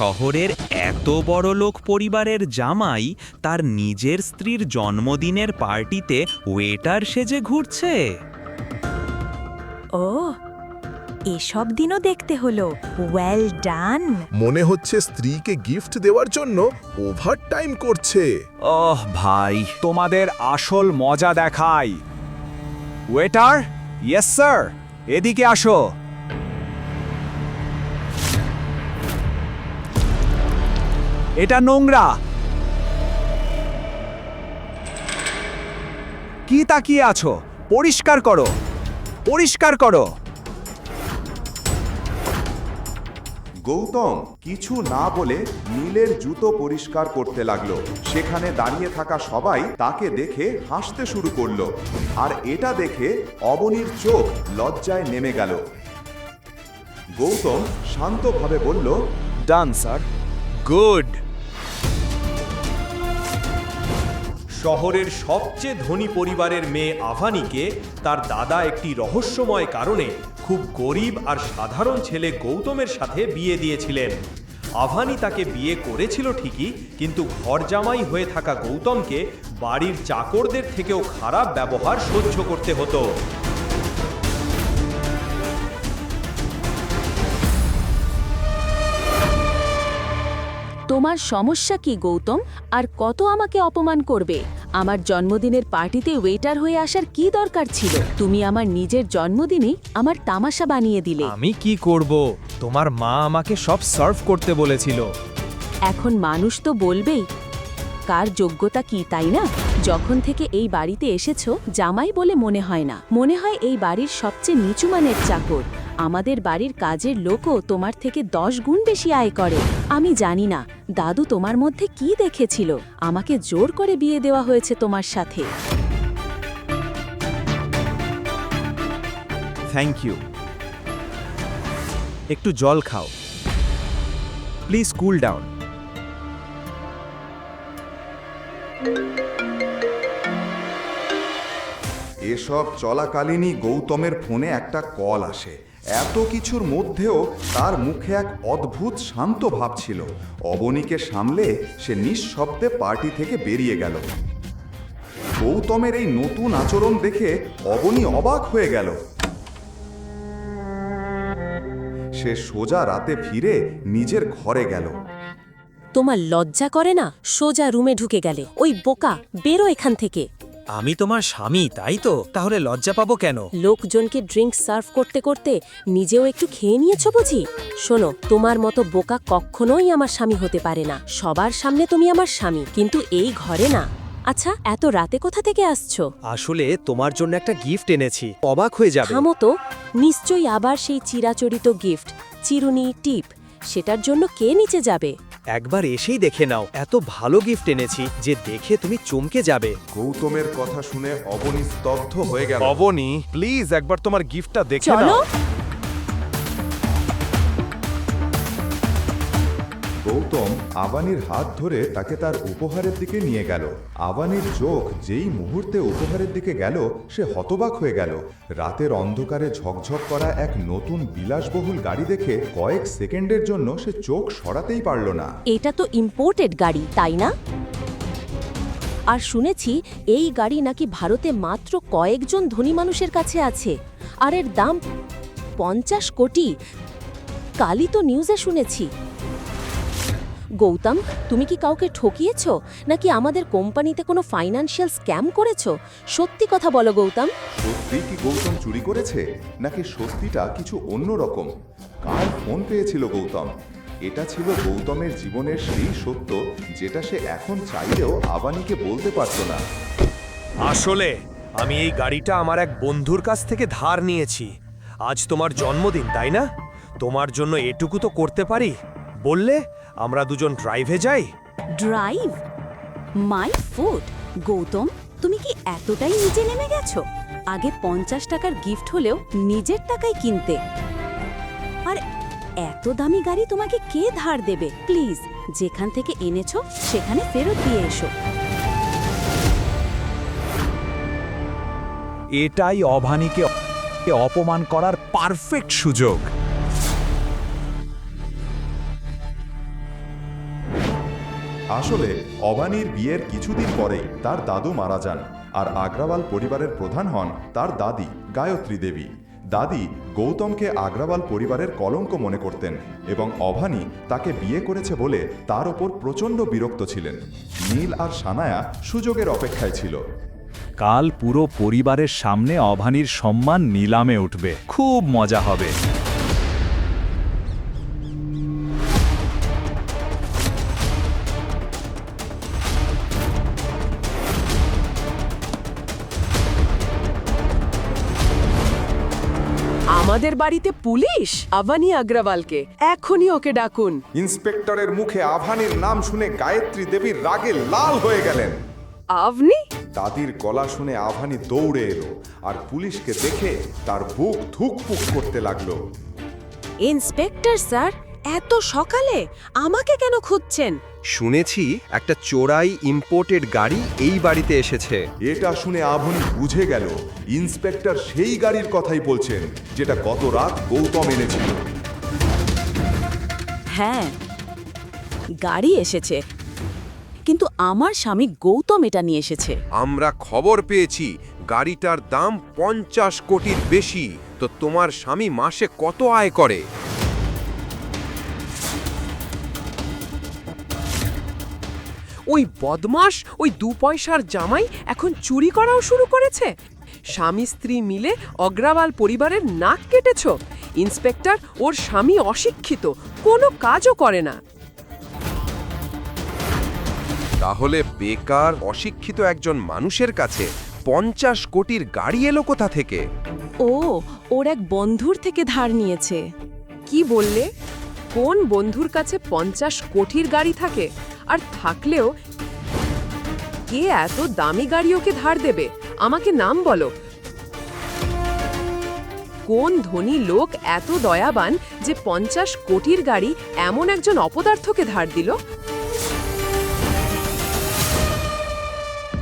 শহরের এত বড় লোক পরিবারের জামাই তার নিজের স্ত্রীর জন্মদিনের পার্টিতে ওয়েটার সেজে ঘুরছে। ও এসব দিনও দেখতে হলো। ওয়েল ডান মনে হচ্ছে স্ত্রীকে গিফট দেওয়ার জন্য ওভারটাইম করছে। ওহ ভাই তোমাদের আসল মজা দেখাই। ওয়েটার ইয়েস স্যার এদিকে আসো। এটা নোংরা। কি তাকিয়ে আছো? পরিষ্কার করো। পরিষ্কার করো। গৌতম কিছু না বলে নীলের জুতো পরিষ্কার করতে লাগল। সেখানে দাঁড়িয়ে থাকা সবাই তাকে দেখে হাসতে শুরু করল। আর এটা দেখে অবনীর চোখ লজ্জায় নেমে গেল। গৌতম শান্তভাবে বলল ডান স্যার গুড শহরের সবচেয়ে ধনী পরিবারের মেয়ে আভানিকে তার দাদা একটি রহস্যময় কারণে খুব গরিব আর সাধারণ ছেলে গৌতমের সাথে বিয়ে দিয়েছিলেন। আভানি তাকে বিয়ে করেছিল ঠিকই, কিন্তু ঘরজামাই হয়ে থাকা গৌতমকে বাড়ির চাকরদের থেকেও খারাপ ব্যবহার সহ্য করতে হতো। তোমার সমস্যা কি গৌতম? আর কত আমাকে অপমান করবে? আমার জন্মদিনের পার্টিতে ওয়েটার হয়ে আসার কি দরকার ছিল? তুমি আমার নিজের জন্মদিনে আমার তামাশা বানিয়ে দিলে। আমি কি করব? তোমার মা আমাকে সব সার্ভ করতে বলেছিল। এখন মানুষ তো বলবেই কার যোগ্যতা কি তাই না? যখন থেকে এই বাড়িতে এসেছ জামাই বলে মনে হয় না। মনে হয় এই বাড়ির সবচেয়ে নিচু মানের চাকর। আমাদের বাড়ির কাজের লোকও তোমার থেকে দশ গুণ বেশি আয় করে। আমি জানি না দাদু তোমার মধ্যে কি দেখেছিল? আমাকে জোর করে বিয়ে দেওয়া হয়েছে তোমার সাথে। থ্যাংক ইউ একটু জল খাও। প্লিজ কুল ডাউন এসব চলাকালীনই গৌতমের ফোনে একটা কল আসে। এত কিছুর মধ্যেও তার মুখে এক অদ্ভুত শান্ত ভাব ছিল। অবনীকে সামলে সে নিঃশব্দে পার্টি থেকে বেরিয়ে গেল। গৌতমের এই নতুন আচরণ দেখে অবনী অবাক হয়ে গেল। সে সোজা রাতে ফিরে নিজের ঘরে গেল। তোমার লজ্জা করে না? সোজা রুমে ঢুকে গেলে। ওই বোকা, বেরো এখান থেকে। আমি তোমার স্বামী তাই তো? তাহলে লজ্জা পাবো কেন? লোকজনকে ড্রিঙ্ক সার্ভ করতে করতে নিজেও একটু খেয়ে নিয়েছো বুঝি? শোনো তোমার মতো বোকা কখনোই আমার স্বামী হতে পারে না। সবার সামনে তুমি আমার স্বামী কিন্তু এই ঘরে না। আচ্ছা এত রাতে কোথা থেকে আসছো? আসলে তোমার জন্য একটা গিফট এনেছি। অবাক হয়ে যাবে। থামো তো। নিশ্চয়ই আবার সেই চিরাচরিত গিফট চিরুনি টিপ। সেটার জন্য কে নিচে যাবে? একবার এসেই দেখে নাও এত ভালো গিফট এনেছি যে দেখে তুমি চমকে যাবে। গৌতমের কথা শুনে অবনী স্তব্ধ হয়ে গেল। অবনী প্লিজ একবার তোমার গিফটটা দেখে নাও। গৌতম আবানির হাত ধরে তাকে তার উপহারের দিকে নিয়ে গেল। আবানির চোখ যেই মুহূর্তে উপহারের দিকে গেল, সে হতবাক হয়ে গেল। রাতের অন্ধকারে ঝকঝক করা এক নতুন বিলাসবহুল গাড়ি দেখে কয়েক সেকেন্ডের জন্য সে চোখ সরাতেই পারল না। এটা তো ইম্পোর্টেড গাড়ি, তাই না? আর শুনেছি এই গাড়ি নাকি ভারতে মাত্র কয়েকজন ধনী মানুষের কাছে আছে। আর এর দাম পঞ্চাশ কোটি। কালই তো নিউজে শুনেছি। গৌতম তুমি কি কাউকে ঠকিয়েছ? নাকি আমাদের কোম্পানিতে কোনো ফাইন্যান্সিয়াল স্ক্যাম করেছ? সত্যি কথা বলো গৌতম। সত্যি কি গৌতম চুরি করেছে? নাকি সত্যিটা কিছু অন্যরকম কার ফোন পেয়েছিল গৌতম? এটা ছিল গৌতমের জীবনের সেই সত্য যেটা সে এখন চাইলেও আবানিকে বলতে পারত না। আসলে আমি এই গাড়িটা আমার এক বন্ধুর কাছ থেকে ধার নিয়েছি। আজ তোমার জন্মদিন তাই না? তোমার জন্য এটুকু তো করতে পারি? বললে আমরা দুজন ড্রাইভে যাই? ড্রাইভ মাই ফুড গৌতম তুমি কি এতটাই নিচে নেমে গেছো? আগে পঞ্চাশ টাকার গিফট হলেও নিজের টাকায় কিনতে। আর এত দামি গাড়ি তোমাকে কে ধার দেবে? প্লিজ যেখান থেকে এনেছো সেখানে ফেরত দিয়ে এসো। এটাই অভানীকে অপমান করার পারফেক্ট সুযোগ। আসলে, অবানির বিয়ের কিছুদিন পরেই তার দাদু মারা যান আর আগ্রাওয়াল পরিবারের প্রধান হন তার দাদি, গায়ত্রী দেবী। দাদি গৌতমকে আগ্রাওয়াল পরিবারের কলঙ্ক মনে করতেন এবং অভানি তাকে বিয়ে করেছে বলে তার ওপর প্রচণ্ড বিরক্ত ছিলেন। নীল আর সানায়া সুযোগের অপেক্ষায় ছিল। কাল পুরো পরিবারের সামনে অভানির সম্মান নিলামে উঠবে। খুব মজা হবে। আমাদের বাড়িতে পুলিশ? আভানি আগ্রাওয়ালকে। এখনই ওকে ডাকুন। ইন্সপেক্টরের মুখে আভানির নাম শুনে গায়ত্রী দেবীর রাগে লাল হয়ে গেলেন। আপনি দাদির গলা শুনে আভানি দৌড়ে এলো আর পুলিশকে দেখে তার বুক ধুকপুক করতে লাগল। ইন্সপেক্টর স্যার এত সকালে আমাকে কেন খুঁজছেন? শুনেছি একটা চোরাই ইম্পোর্টেড গাড়ি এই বাড়িতে এসেছে। এটা শুনে আভনি বুঝে গেল ইন্সপেক্টর সেই গাড়ির কথাই বলছেন যেটা গত রাত গৌতম এনেছিল। হ্যাঁ গাড়ি এসেছে। কিন্তু আমার স্বামী গৌতম এটা নিয়ে এসেছে। আমরা খবর পেয়েছি গাড়িটার দাম পঞ্চাশ কোটির বেশি। তো তোমার স্বামী মাসে কত আয় করে? ওই বদমাস ওই দু পয়সার জামাই এখন চুরি করাও শুরু করেছে। স্বামী স্ত্রী মিলে অগ্রাওয়াল পরিবারের নাক কেটেছ। ইন্সপেক্টর ওর স্বামী অশিক্ষিত কোনো কাজও করে না। তাহলে বেকার অশিক্ষিত একজন মানুষের কাছে পঞ্চাশ কোটির গাড়ি এলো কোথা থেকে? ও ওর এক বন্ধুর থেকে ধার নিয়েছে। কি বললে? কোন বন্ধুর কাছে পঞ্চাশ কোটির গাড়ি থাকে? আর থাকলেও কে এত দামি গাড়ি ওকে ধার দেবে? আমাকে নাম বলো। কোন ধনী লোক এত দয়াবান যে পঞ্চাশ কোটির গাড়ি এমন একজন অপদার্থকে ধার দিল?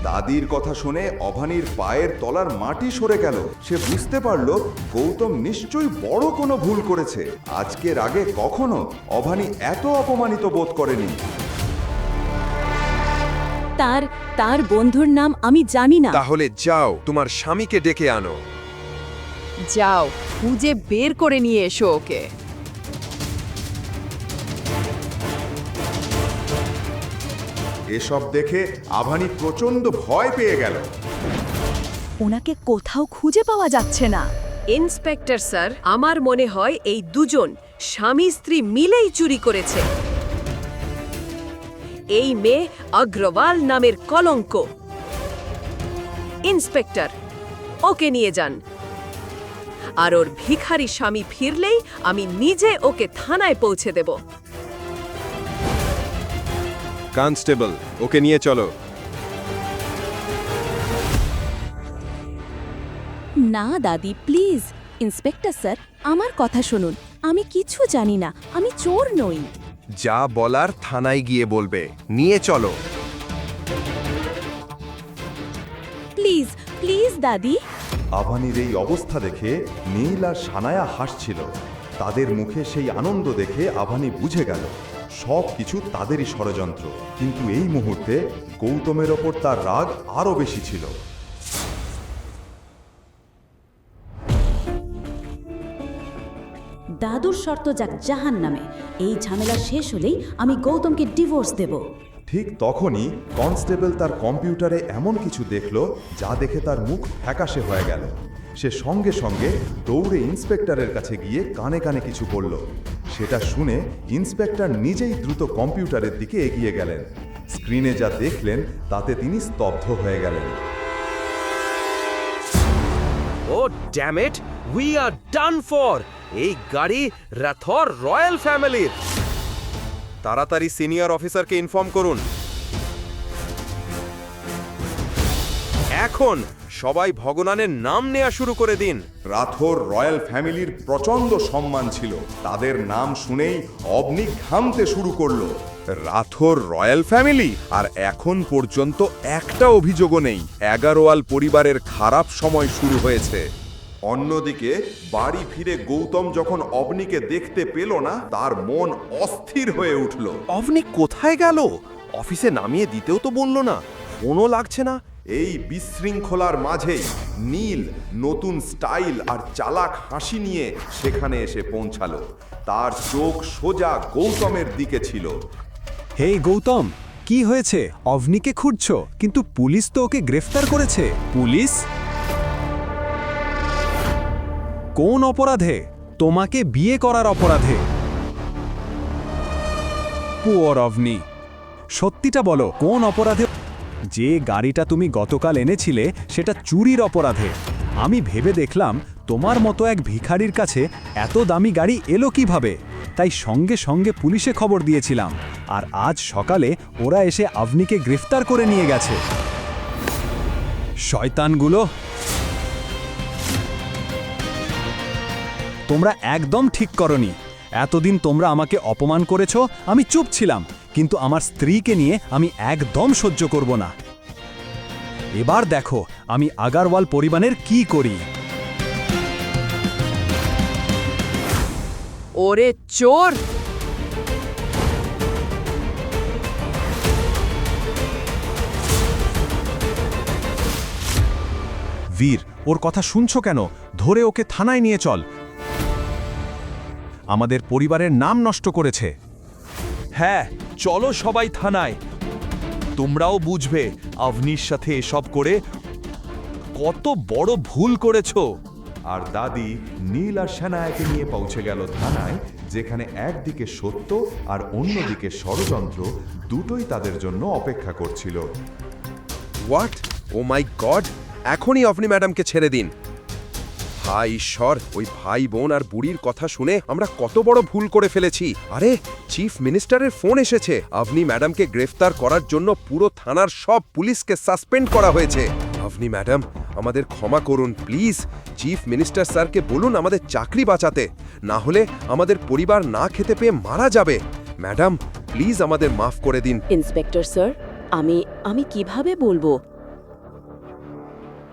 দাদির কথা শুনে অভানির পায়ের তলার মাটি সরে গেল। সে বুঝতে পারল গৌতম নিশ্চয়ই বড় কোনো ভুল করেছে। আজকের আগে কখনো অভানি এত অপমানিত বোধ করেনি। তার তার বন্ধুর নাম আমি জানি না। তাহলে যাও তোমার স্বামীকে ডেকে আনো। যাও খুঁজে বের করে নিয়ে এসো ওকে। এসব দেখে আভানি প্রচণ্ড ভয় পেয়ে গেল। ওনাকে কোথাও খুঁজে পাওয়া যাচ্ছে না। ইন্সপেক্টর স্যার আমার মনে হয় এই দুজন স্বামী স্ত্রী মিলেই চুরি করেছে। এই মেয়ে অগ্রওয়াল নামের কলঙ্ক। ইন্সপেক্টর ওকে নিয়ে যান। আর ওর ভিখারি স্বামী ফিরলেই আমি নিজে ওকে থানায় পৌঁছে দেব। কনস্টেবল ওকে নিয়ে চলো। না দাদি প্লিজ। ইন্সপেক্টর স্যার আমার কথা শুনুন। আমি কিছু জানি না। আমি চোর নই। যা বলার থানায় গিয়ে বলবে। নিয়ে চলো। প্লিজ প্লিজ দাদি। আভানির এই অবস্থা দেখে নীল আর সানায়া হাসছিল। তাদের মুখে সেই আনন্দ দেখে আভানি বুঝে গেল সব কিছু তাদেরই ষড়যন্ত্র। কিন্তু এই মুহূর্তে গৌতমের ওপর তার রাগ আরও বেশি ছিল। দাদুর শর্ত যাক জাহান নামে এই ঝামেলা শেষ হলেই আমি গৌতমকে ডিভোর্স দেব। ঠিক তখনই কনস্টেবল তার কম্পিউটারে এমন কিছু দেখল যা দেখে তার মুখ ফ্যাকাশে হয়ে গেল। সে সঙ্গে সঙ্গে দৌড়ে ইন্সপেক্টরের কাছে গিয়ে কানে কানে কিছু বলল। সেটা শুনে ইন্সপেক্টর নিজেই দ্রুত কম্পিউটারের দিকে এগিয়ে গেলেন। স্ক্রিনে যা দেখলেন তাতে তিনি স্তব্ধ হয়ে গেলেন। ও dammit we are done for এই গাড়ি রাথর রয়্যাল ফ্যামিলির। তাড়াতাড়ি সিনিয়র অফিসারকে ইনফর্ম করুন। এখন সবাই ভগবানের নাম নেয়া শুরু করে দিন। রাথোর রয়্যাল ফ্যামিলির প্রচণ্ড সম্মান ছিল। তাদের নাম শুনেই অবনি ঘামতে শুরু করল। Rathore royal family? আর এখন পর্যন্ত একটা অভিযোগও নেই। এগারোয়াল পরিবারের খারাপ সময় শুরু হয়েছে। অন্যদিকে বাড়ি ফিরে গৌতম যখন অবনিকে দেখতে পেল না তার মন অস্থির হয়ে উঠল। অভনি কোথায় গেল? অফিসে নামিয়ে দিতেও তো বলল না। ফোনও লাগছে না। এই বিশৃঙ্খলার মাঝেই নীল নতুন স্টাইল আর চালাক হাসি নিয়ে সেখানে এসে পৌঁছালো। তার চোখ সোজা গৌতমের দিকে ছিল। হেই গৌতম কি হয়েছে? অভনিকে খুঁজছ কিন্তু পুলিশ তো ওকে গ্রেফতার করেছে। পুলিশ? কোন অপরাধে? তোমাকে বিয়ে করার অপরাধে। পুয়ার অভনি, সত্যিটা বলো, কোন অপরাধে? যে গাড়িটা তুমি গতকাল এনেছিলে, সেটা চুরির অপরাধে। আমি ভেবে দেখলাম, তোমার মতো এক ভিখারির কাছে এত দামি গাড়ি এলো কীভাবে? তাই সঙ্গে সঙ্গে পুলিশে খবর দিয়েছিলাম। আর আজ সকালে ওরা এসে আভনিকে গ্রেফতার করে নিয়ে গেছে। শয়তানগুলো! তোমরা একদম ঠিক করনি। এতদিন তোমরা আমাকে অপমান করেছ আমি চুপ ছিলাম কিন্তু আমার স্ত্রীকে নিয়ে আমি একদম সহ্য করব না। এবার দেখো আমি আগারওয়াল পরিবারের কি করি। ওরে চোর! বীর ওর কথা শুনছো কেন? ধরে ওকে থানায় নিয়ে চল। আমাদের পরিবারের নাম নষ্ট করেছে। হ্যাঁ চলো সবাই থানায়। তোমরাও বুঝবে আভনির সাথে এসব করে কত বড় ভুল করেছ। আর দাদি নীল আর সেনায়াকে নিয়ে পৌঁছে গেল থানায় যেখানে একদিকে সত্য আর অন্যদিকে ষড়যন্ত্র দুটোই তাদের জন্য অপেক্ষা করছিল। হোয়াট ও মাই গড এখনই অভনি ম্যাডামকে ছেড়ে দিন। হাই ঈশ্বর, ওই ভাই বোন আর বুড়ির কথা শুনে আমরা কত বড় ভুল করে ফেলেছি। আরে, চিফ মিনিস্টারের ফোন এসেছে। আপনি ম্যাডামকে গ্রেফতার করার জন্য পুরো থানার সব পুলিশকে সাসপেন্ড করা হয়েছে। আপনি ম্যাডাম, আমাদের ক্ষমা করুন, প্লিজ। চিফ মিনিস্টার স্যারকে বলুন আমাদের চাকরি বাঁচাতে। না হলে আমাদের পরিবার না খেতে পেয়ে মারা যাবে। ম্যাডাম, প্লিজ আমাদের মাফ করে দিন। ইন্সপেক্টর স্যার, আমি আমি কীভাবে বলব?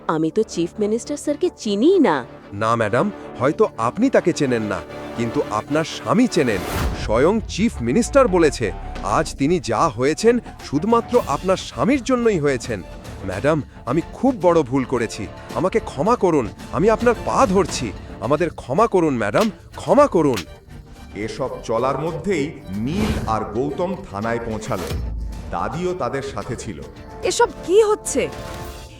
আমি তো চিফ মিনিস্টার স্যারকে চিনিই না। না ম্যাডাম হয়তো আপনি তাকে চেনেন না কিন্তু আপনার স্বামী চেনেন স্বয়ং চিফ মিনিস্টার বলেছে আজ তিনি যা হয়েছেন শুধুমাত্র আপনার স্বামীর জন্যই হয়েছেন। ম্যাডাম আমি খুব বড় ভুল করেছি আমাকে ক্ষমা করুন আমি আপনার পা ধরছি আমাদের ক্ষমা করুন ম্যাডাম ক্ষমা করুন। এসব চলার মধ্যেই নীল আর গৌতম থানায় পৌঁছালো দাদিও তাদের সাথে ছিল। এসব কি হচ্ছে?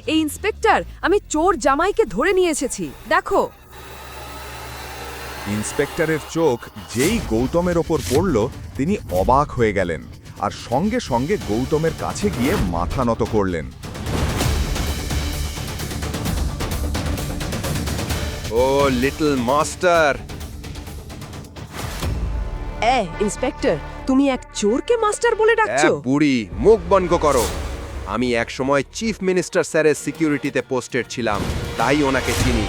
এই ইন্সপেক্টর আমি চোর জামাইকে ধরে নিয়ে এসেছি। দেখো। ইন্সপেক্টরের চোখ যেই গৌতমের ওপর পড়ল তিনি অবাক হয়ে গেলেন আর সঙ্গে সঙ্গে গৌতমের কাছে গিয়ে মাথা নত করলেন। ও লিটল মাস্টার! এ ইন্সপেক্টর তুমি এক চোরকে মাস্টার বলে ডাকছো? বুড়ি মুখ বন্ধ করো। আমি এক সময় চিফ মিনিস্টার স্যারের সিকিউরিটিতে পোস্টেড ছিলাম তাই ওনাকে চিনি।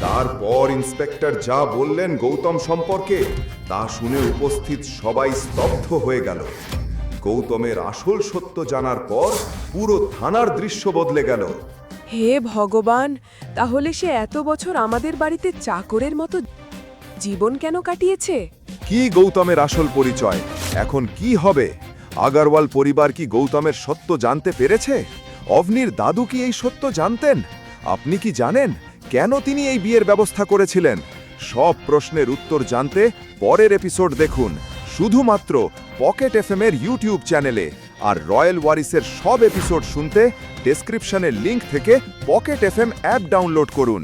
তারপর ইন্সপেক্টর যা বললেন গৌতম সম্পর্কে তা শুনে উপস্থিত সবাই স্তব্ধ হয়ে গেল। গৌতমের আসল সত্য জানার পর পুরো থানার দৃশ্য বদলে গেল। হে ভগবান তাহলে সে এত বছর আমাদের বাড়িতে চাকরের মতো জীবন কেন কাটিয়েছে? কি গৌতমের আসল পরিচয়? এখন কি হবে? আগারওয়াল পরিবার কি গৌতমের সত্য জানতে পেরেছে? অভনির দাদু কি এই সত্য জানতেন? আপনি কি জানেন কেন তিনি এই বিয়ের ব্যবস্থা করেছিলেন? সব প্রশ্নের উত্তর জানতে পরের এপিসোড দেখুন শুধুমাত্র পকেট এফএম এর ইউটিউব চ্যানেলে আর রয়্যাল ওয়ারিসের সব এপিসোড শুনতে ডেসক্রিপশনের লিংক থেকে পকেট এফএম অ্যাপ ডাউনলোড করুন।